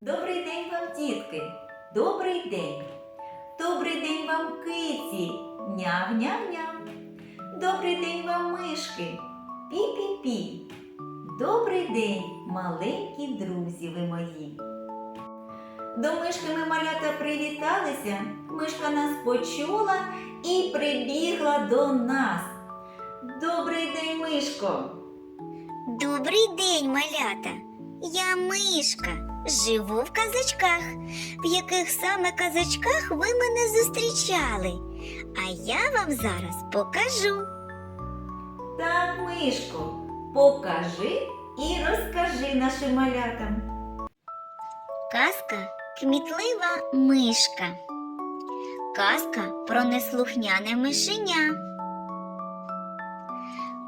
Добрий день вам, дітки! Добрий день! Добрий день вам, киці! Няв-няв-няв! Добрий день вам, мишки! Пі-пі-пі! Добрий день, маленькі друзі ви мої! До мишки ми малята привіталися, мишка нас почула і прибігла до нас. Добрий день, мишко! Добрий день, малята! Я мишка. Живу в казачках. В яких саме казачках ви мене зустрічали? А я вам зараз покажу. Так, мишко, покажи і розкажи нашим малятам. Казка Кмітлива мишка. Казка про неслухняне мишеня.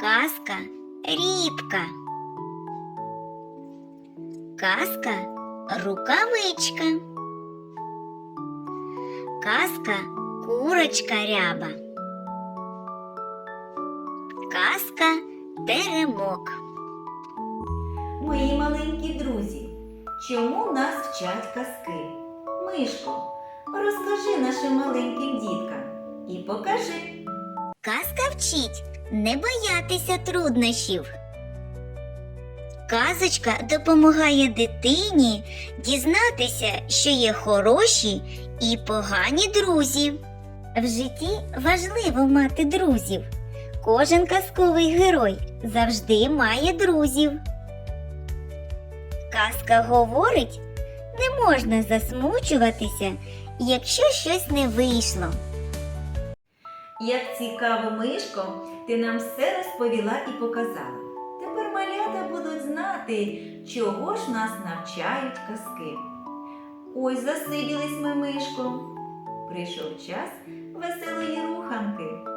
Казка Рібка. Казка Рукавичка. Казка Курочка ряба. Казка Теремок. Мої маленькі друзі, чому нас вчать казки? Мишко, розкажи нашим маленьким діткам і покажи. Казка вчить не боятися труднощів. Казочка допомагає дитині дізнатися, що є хороші і погані друзі. В житті важливо мати друзів. Кожен казковий герой завжди має друзів. Казка говорить, не можна засмучуватися, якщо щось не вийшло. Як цікаво, Мишко, ти нам все розповіла і показала. Тепер малята знати, чого ж нас навчають казки. Ой, засиділись ми, Мишко. Прийшов час веселої руханки.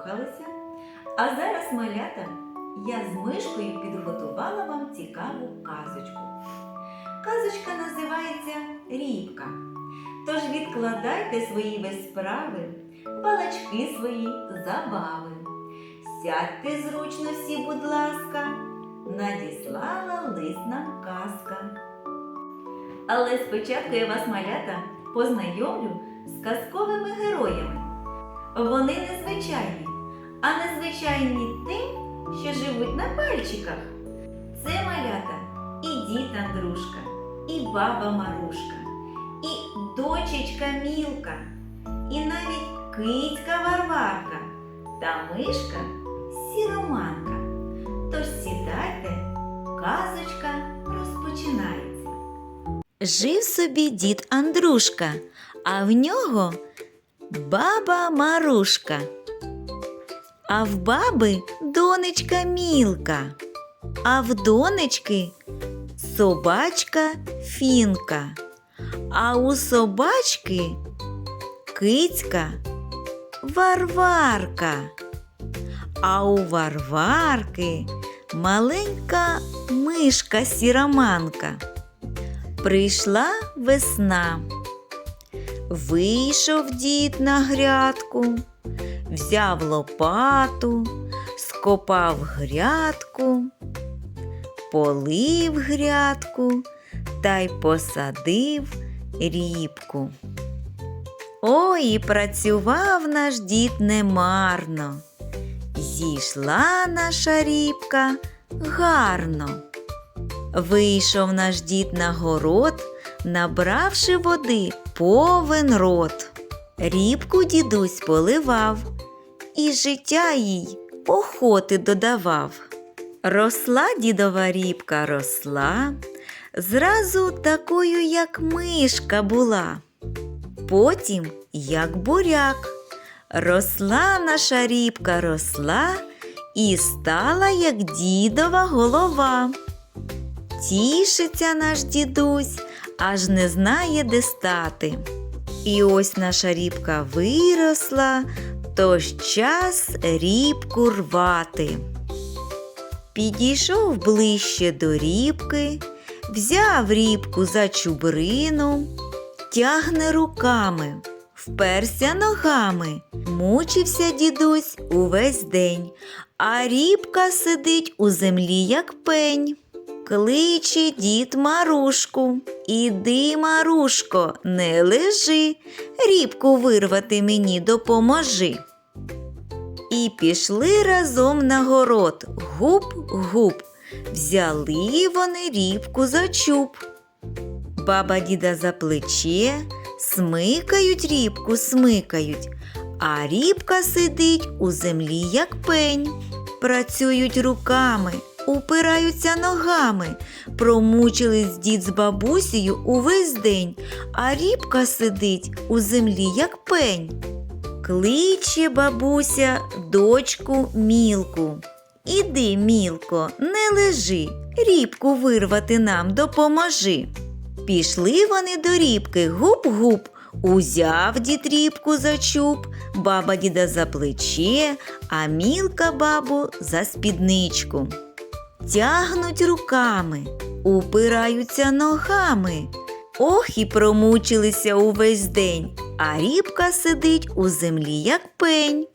Порухалися. А зараз, малята, я з мишкою підготувала вам цікаву казочку. Казочка називається Рібка. Тож відкладайте свої ви справи, балачки свої, забави. Сядьте зручно всі, будь ласка, надіслала лист нам казка. Але спочатку я вас, малята, познайомлю з казковими героями. Вони незвичайні, а незвичайні тим, що живуть на пальчиках. Це малята і дід Андрушка, і баба Марушка, і дочечка Мілка, і навіть кицька Варварка та мишка Сіроманка. Тож сідайте, казочка розпочинається. Жив собі дід Андрушка, а в нього баба Марушка. А в баби донечка Мілка, а в донечки собачка Фінка, а у собачки кицька Варварка, а у Варварки маленька мишка сіроманка. Прийшла весна. Вийшов дід на грядку, взяв лопату, скопав грядку, полив грядку та й посадив рібку. Ой, і працював наш дід немарно. Зійшла наша рібка гарно. Вийшов наш дід на город, набравши води повен рот. Рібку дідусь поливав, і життя їй охоти додавав. Росла дідова рібка росла, зразу такою, як мишка була. Потім, як буряк, росла наша рібка росла і стала, як дідова голова. Тішиться наш дідусь, аж не знає, де стати. І ось наша рібка виросла, тож час рібку рвати. Підійшов ближче до рібки, взяв рібку за чубрину, тягне руками, вперся ногами, мучився дідусь увесь день, а рібка сидить у землі, як пень. Кличе дід Марушку. Іди, Марушко, не лежи, рібку вирвати мені допоможи. І пішли разом на город, гуп-гуп. Взяли вони рібку за чуб. Баба діда за плече, смикають рібку, смикають, а рібка сидить у землі, як пень. Працюють руками, упираються ногами, промучились дід з бабусею увесь день, а рібка сидить у землі, як пень. Кличе бабуся дочку мілку. Іди, мілко, не лежи, рібку вирвати нам допоможи. Пішли вони до рібки гуп-гуп. Узяв дід рібку за чуб, баба діда за плече, а мілка бабу за спідничку. Тягнуть руками, упираються ногами. Ох і промучилися увесь день, а рібка сидить у землі, як пень.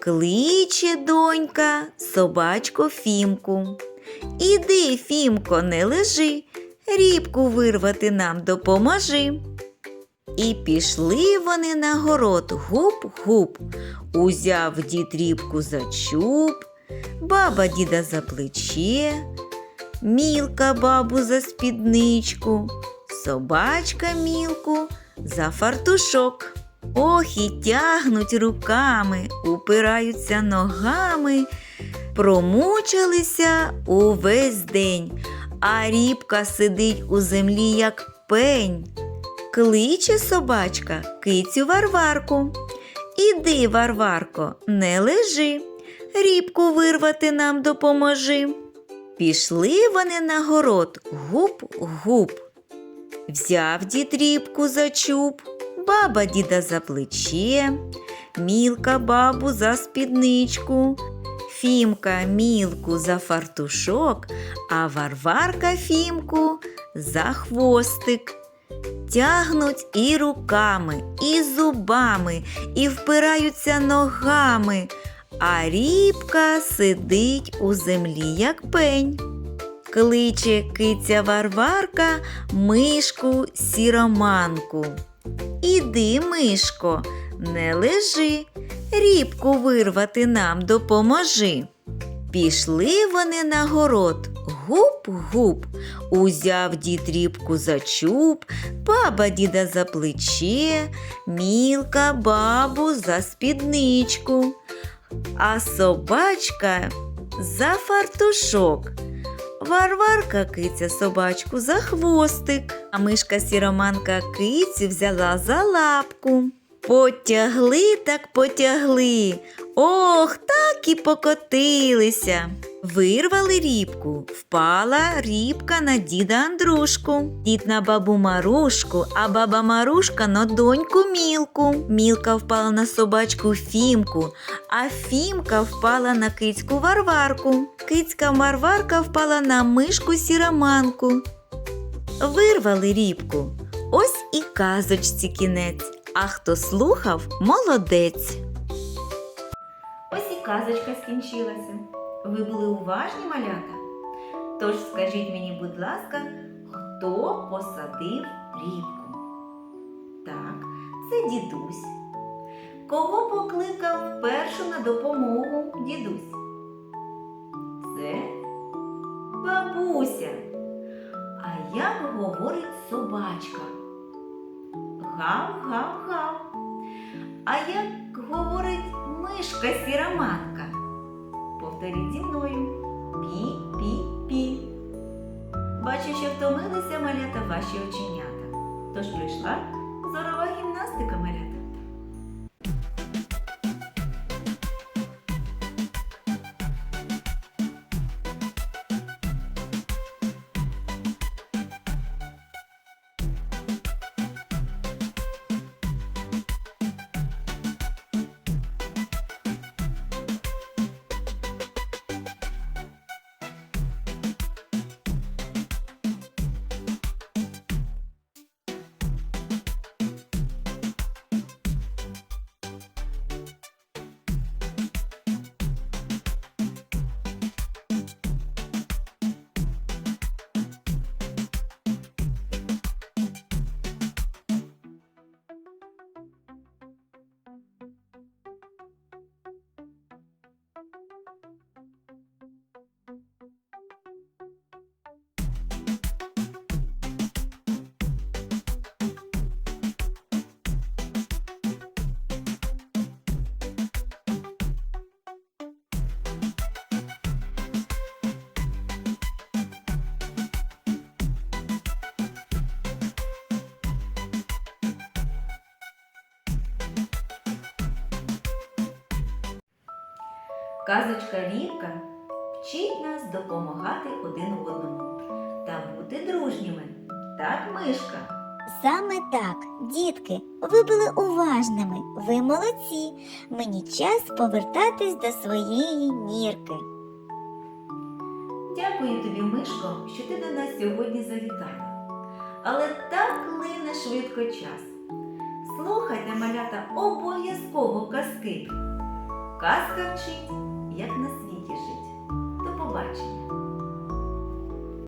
Кличе донька собачко Фімку. Іди, Фімко, не лежи, рібку вирвати нам допоможи. І пішли вони на город гуп-гуп. Узяв дід рібку за чуб, баба діда за плече, мілка бабу за спідничку, собачка мілку за фартушок. Ох і тягнуть руками, упираються ногами, промучилися увесь день, а рібка сидить у землі, як пень. Кличе собачка кицю Варварку. Іди, Варварко, не лежи, рібку вирвати нам допоможи. Пішли вони на город гуп-гуп. Взяв дід рібку за чуб, баба діда за плече, мілка бабу за спідничку, Фімка мілку за фартушок, а Варварка Фімку за хвостик. Тягнуть і руками, і зубами, і впираються ногами, а рібка сидить у землі, як пень. Кличе киця Варварка мишку сіроманку. Іди, мишко, не лежи, рібку вирвати нам допоможи. Пішли вони на город, гуп-гуп. Узяв дід рібку за чуб, баба діда за плече, мілка бабу за спідничку, а собачка за фартушок. Варварка киця собачку за хвостик, а мишка сіроманка кицю взяла за лапку. Потягли так потягли. Ох, так і покотилися. Вирвали рібку, впала рібка на діда Андрушку, дід на бабу Марушку, а баба Марушка на доньку Мілку. Мілка впала на собачку Фімку, а Фімка впала на кицьку Варварку. Кицька Варварка впала на мишку Сіроманку. Вирвали рібку. ось і казочці кінець. А хто слухав, молодець. Ось і казочка скінчилася. Ви були уважні малята? Тож скажіть мені, будь ласка, хто посадив рібку? Так, це дідусь. Кого покликав першу на допомогу дідусь? Це бабуся. А як говорить собачка? Гав-гав-гав. А як говорить мишка сіроматка? Повторіть зі мною. Пі-пі-пі. Бачу, що втомилися малята ваші оченята. Тож прийшла зорова гімнастика малята. Казочка Рівка вчить нас допомагати один одному та бути дружніми. Так, мишка? Саме так, дітки, ви були уважними, ви молодці. Мені час повертатись до своєї нірки. Дякую тобі, Мишко, що ти до нас сьогодні завітала. Але так лине швидко час. Слухайте, малята, обов'язково казки. Казка вчить, як на світі жить. До побачення.